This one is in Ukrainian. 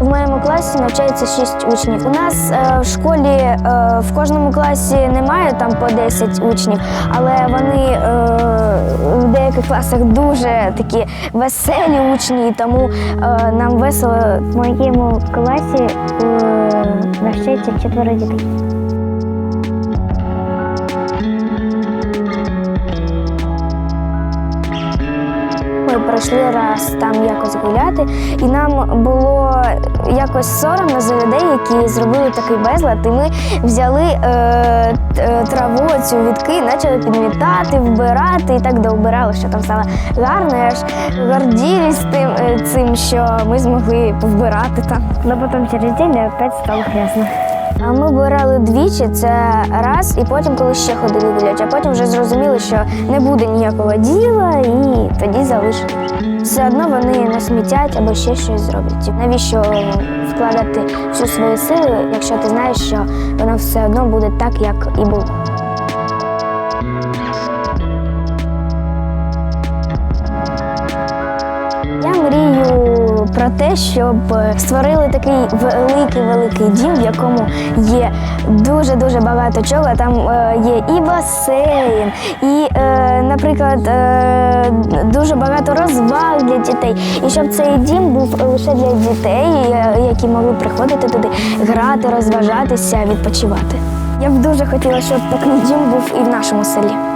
В моєму класі навчається 6 учнів. У нас е, в школі е, в кожному класі немає там по 10 учнів, але вони е, в деяких класах дуже такі веселі учні, і тому е, нам весело. В моєму класі е, навчається четверо дітей. Ми пройшли раз там якось гуляти, і нам було якось соромно за людей, які зробили такий безлад. І ми взяли е, е, траву цю відки, почали підмітати, вбирати і так доубирали, що там стало гарно. Я аж горділись тим, е, цим, що ми змогли повбирати там. Ну потім через день опять стало грязно. Ми вбирали двічі, це раз, і потім, коли ще ходили гуляти, а потім вже зрозуміли, що не буде ніякого діла, і тоді залишили. Все одно вони не смітять або ще щось зроблять. Навіщо вкладати всю свої сили, якщо ти знаєш, що воно все одно буде так, як і було. Я мрію про те, щоб створили такий великий-великий дім, в якому є дуже-дуже багато чого. Там е, є і басейн, і, е, наприклад, е, дуже багато розваг для дітей. І щоб цей дім був лише для дітей, е, які могли приходити туди, грати, розважатися, відпочивати. Я б дуже хотіла, щоб такий дім був і в нашому селі.